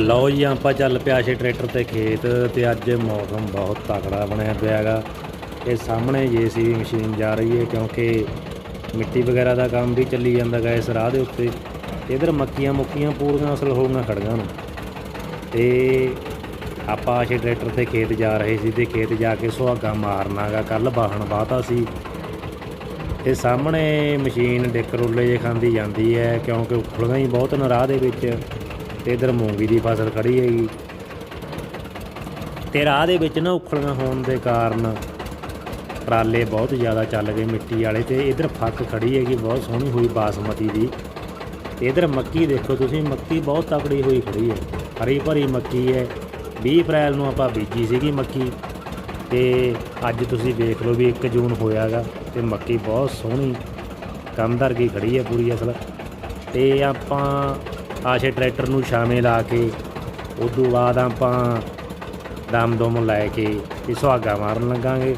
ਲਓ ਜੀ, ਆਪਾਂ ਚੱਲ ਪਿਆ ਸੀ ਟਰੈਕਟਰ ਤੇ ਖੇਤ ਤੇ ਅੱਜ ਮੌਸਮ ਬਹੁਤ ਤਕੜਾ ਬਣਿਆ ਪਿਆ ਹੈਗਾ। ਇਹ ਸਾਹਮਣੇ ਜੀਸੀਬੀ ਮਸ਼ੀਨ ਜਾ ਰਹੀ ਹੈ ਕਿਉਂਕਿ ਮਿੱਟੀ ਵਗੈਰਾ ਦਾ ਕੰਮ ਵੀ ਚੱਲੀ ਜਾਂਦਾ ਗਾ ਇਸ ਰਾਹ ਦੇ ਉੱਤੇ। ਤੇ ਇਧਰ ਮੱਕੀਆਂ ਮੁੱਕੀਆਂ ਪੂਰੀਆਂ ਅਸਲ ਹੋ ਗਈਆਂ ਖੜੀਆਂ ਨੂੰ। ਤੇ ਆਪਾਂ ਅਸੀਂ ਟਰੈਕਟਰ ਤੇ ਖੇਤ ਜਾ ਰਹੇ ਸੀ ਤੇ ਖੇਤ ਜਾ ਕੇ ਸੁਹਾਗਾ ਮਾਰਨਾਗਾ ਕੱਲ ਬਾਹਣ ਬਾਤਾ ਸੀ। ਤੇ ਸਾਹਮਣੇ ਮਸ਼ੀਨ ਡਿੱਕ ਰੁੱਲੇ ਜੇ ਖਾਂਦੀ ਜਾਂਦੀ ਹੈ ਕਿਉਂਕਿ ਉਖਲੀਆਂ ਹੀ ਬਹੁਤ ਨੇ ਰਾਹ ਦੇ ਵਿੱਚ। ਤੇ ਇਧਰ ਮੂੰਗੀ ਦੀ ਫਸਲ ਖੜੀ ਹੈਗੀ। ਤੇ ਰਾਹ ਦੇ ਵਿੱਚ ਨਾ ਉਖੜੀਆਂ ਹੋਣ ਦੇ ਕਾਰਨ ਟਰਾਲੇ ਬਹੁਤ ਜ਼ਿਆਦਾ ਚੱਲ ਗਏ ਮਿੱਟੀ ਵਾਲੇ ਤੇ ਇਧਰ ਫੱਕ ਖੜੀ ਹੈਗੀ, ਬਹੁਤ ਸੋਹਣੀ ਹੋਈ ਬਾਸਮਤੀ ਦੀ। ਤੇ ਇਧਰ ਮੱਕੀ ਦੇਖੋ ਤੁਸੀਂ, ਮੱਕੀ ਬਹੁਤ ਤਕੜੀ ਹੋਈ ਖੜੀ ਹੈ। ਹਰੀ ਭਰੀ ਮੱਕੀ ਹੈ। 20 ਅਪ੍ਰੈਲ ਨੂੰ ਆਪਾਂ ਬੀਜੀ ਸੀਗੀ ਮੱਕੀ। ਤੇ ਅੱਜ ਤੁਸੀਂ ਦੇਖ ਲਓ ਵੀ 1 ਜੂਨ ਹੋਇਆਗਾ ਤੇ ਮੱਕੀ ਬਹੁਤ ਸੋਹਣੀ ਕੰਮਦਰ ਕੀ ਖੜੀ ਹੈ ਪੂਰੀ ਅਸਲ। ਤੇ ਆਪਾਂ ਆਸ਼ੇ ਟਰੈਕਟਰ ਨੂੰ ਛਾਵੇਂ ਲਾ ਕੇ, ਉਦੋਂ ਬਾਅਦ ਆਪਾਂ ਦਮ ਦਮ ਲੈ ਕੇ ਤੇ ਸੁਹਾਗਾ ਮਾਰਨ ਲੱਗਾਂਗੇ।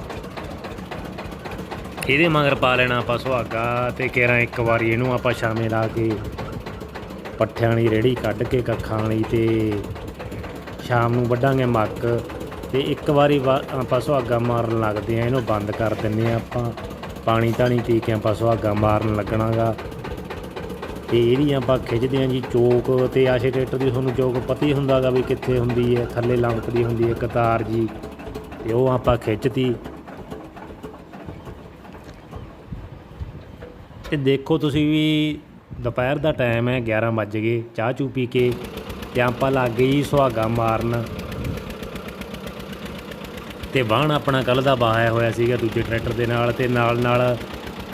ਇਹਦੇ ਮਗਰ ਪਾ ਲੈਣਾ ਆਪਾਂ ਸੁਹਾਗਾ ਤੇ ਕੇਰਾਂ ਇੱਕ ਵਾਰੀ ਇਹਨੂੰ ਆਪਾਂ ਛਾਵੇਂ ਲਾ ਕੇ ਪੱਠਿਆਂ ਵਾਲੀ ਰੇੜੀ ਕੱਢ ਕੇ, ਕੱਖਾਂ ਵਾਲੀ ਤੇ ਸ਼ਾਮ ਨੂੰ ਵੱਢਾਂਗੇ ਮੱਕ ਤੇ ਇੱਕ ਵਾਰੀ ਵਾ- ਆਪਾਂ ਸੁਹਾਗਾ ਮਾਰਨ ਲੱਗਦੇ ਆ, ਇਹਨੂੰ ਬੰਦ ਕਰ ਦਿੰਨੇ ਆ ਆਪਾਂ। ਪਾਣੀ ਤਾਣੀ ਪੀ ਕੇ ਆਪਾਂ ਸੁਹਾਗਾ ਮਾਰਨ ਲੱਗਣਾਗਾ। ਤੇ ਇਹਦੀ ਆਪਾਂ ਖਿੱਚਦੇ ਆ ਜੀ ਚੋਕ ਤੇ ਆਸ਼ੇ ਟਰੈਕਟਰ ਦੀ ਤੁਹਾਨੂੰ ਚੋਕ ਪਤਾ ਹੀ ਹੁੰਦਾਗਾ ਵੀ ਕਿੱਥੇ ਹੁੰਦੀ ਹੈ, ਥੱਲੇ ਲੰਕਦੀ ਹੁੰਦੀ ਹੈ ਕਤਾਰ ਜੀ, ਤੇ ਉਹ ਆਪਾਂ ਖਿੱਚਤੀ। ਤੇ ਦੇਖੋ ਤੁਸੀਂ ਵੀ ਦੁਪਹਿਰ ਦਾ ਟਾਈਮ ਹੈ 11 ਵੱਜ ਗਏ, ਚਾਹ ਚੂ ਪੀ ਕੇ ਤੇ ਆਪਾਂ ਲੱਗ ਗਏ ਜੀ ਸੁਹਾਗਾ ਮਾਰਨ। ਤੇ ਵਾਹਣ ਆਪਣਾ ਕੱਲ ਦਾ ਵਾਹਿਆ ਹੋਇਆ ਸੀਗਾ ਦੂਜੇ ਟਰੈਕਟਰ ਦੇ ਨਾਲ ਤੇ ਨਾਲ ਨਾਲ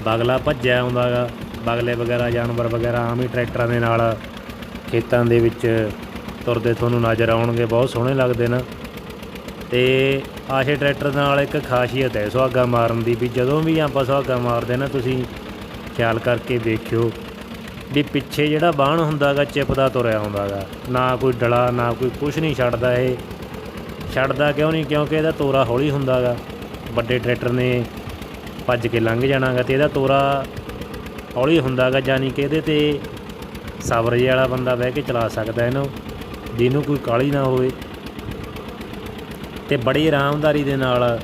ਬਗਲਾ ਭੱਜਿਆ ਆਉਂਦਾਗਾ ਬਗਲੇ ਵਗੈਰਾ, ਜਾਨਵਰ ਵਗੈਰਾ, ਆਮ ਹੀ ਟਰੈਕਟਰਾਂ ਦੇ ਨਾਲ ਖੇਤਾਂ ਦੇ ਵਿੱਚ ਤੁਰਦੇ ਤੁਹਾਨੂੰ ਨਜ਼ਰ ਆਉਣਗੇ, ਬਹੁਤ ਸੋਹਣੇ ਲੱਗਦੇ ਨੇ। ਤੇ ਆਸ਼ੇ ਟਰੈਕਟਰ ਨਾਲ ਇੱਕ ਖਾਸੀਅਤ ਹੈ ਸੁਹਾਗਾ ਮਾਰਨ ਦੀ, ਵੀ ਜਦੋਂ ਵੀ ਆਪਾਂ ਸੁਹਾਗਾ ਮਾਰਦੇ ਨਾ, ਤੁਸੀਂ ਖਿਆਲ ਕਰਕੇ ਦੇਖਿਓ ਵੀ ਪਿੱਛੇ ਜਿਹੜਾ ਬਾਣ ਹੁੰਦਾਗਾ ਚਿਪਦਾ ਤੁਰਿਆ ਹੁੰਦਾਗਾ ਨਾ ਕੋਈ ਡਲਾ, ਨਾ ਕੋਈ ਕੁਛ ਨਹੀਂ ਛੱਡਦਾ ਇਹ। ਛੱਡਦਾ ਕਿਉਂ ਨਹੀਂ? ਕਿਉਂਕਿ ਇਹਦਾ ਤੋਰਾ ਹੌਲੀ ਹੁੰਦਾਗਾ ਵੱਡੇ ਟਰੈਕਟਰ ਨੇ ਭੱਜ ਕੇ ਲੰਘ ਜਾਣਾਗਾ ਤੇ ਇਹਦਾ ਤੋਰਾ ਹੌਲੀ ਹੁੰਦਾਗਾ ਯਾਨੀ ਕਿ ਇਹਦੇ ਤੇ ਸਬਰ ਵਾਲਾ ਬੰਦਾ ਬਹਿ ਕੇ ਚਲਾ ਸਕਦਾ ਇਹਨੂੰ, ਜਿਹਨੂੰ ਕੋਈ ਕਾਲੀ ਨਾ ਹੋਵੇ। ਤੇ ਬੜੀ ਆਰਾਮਦਾਰੀ ਦੇ ਨਾਲ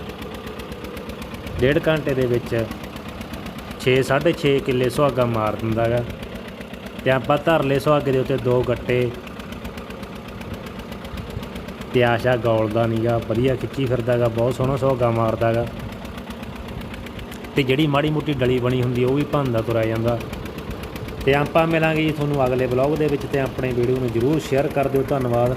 ਡੇਢ ਘੰਟੇ ਦੇ ਵਿੱਚ 6 6.5 ਕਿੱਲੇ ਸੁਹਾਗਾ ਮਾਰ ਦਿੰਦਾਗਾ ਤੇ ਆਪਾਂ ਧਰਲੇ ਸੁਹਾਗੇ ਦੇ ਉੱਤੇ ਦੋ ਗੱਟੇ। ਤੇ ਆਸ਼ਾ ਗੌਲਦਾ ਨੀਗਾ, ਵਧੀਆ ਖਿੱਚੀ ਫਿਰਦਾਗਾ ਬਹੁਤ ਸੋਹਣਾ ਸੁਹਾਗਾ ਮਾਰਦਾਗਾ ਤੇ ਜਿਹੜੀ ਮਾੜੀ ਮੋਟੀ ਡਲੀ ਬਣੀ ਹੁੰਦੀ ਉਹ ਵੀ ਭੰਦਾ ਤੁਰਿਆ ਜਾਂਦਾ। ਤੇ ਆਪਾਂ ਮਿਲਾਂਗੇ ਜੀ ਤੁਹਾਨੂੰ ਅਗਲੇ ਬਲੌਗ ਦੇ ਵਿੱਚ ਤੇ ਆਪਣੇ ਵੀਡੀਓ ਨੂੰ ਜਰੂਰ ਸ਼ੇਅਰ ਕਰ ਦਿਓ। ਧੰਨਵਾਦ।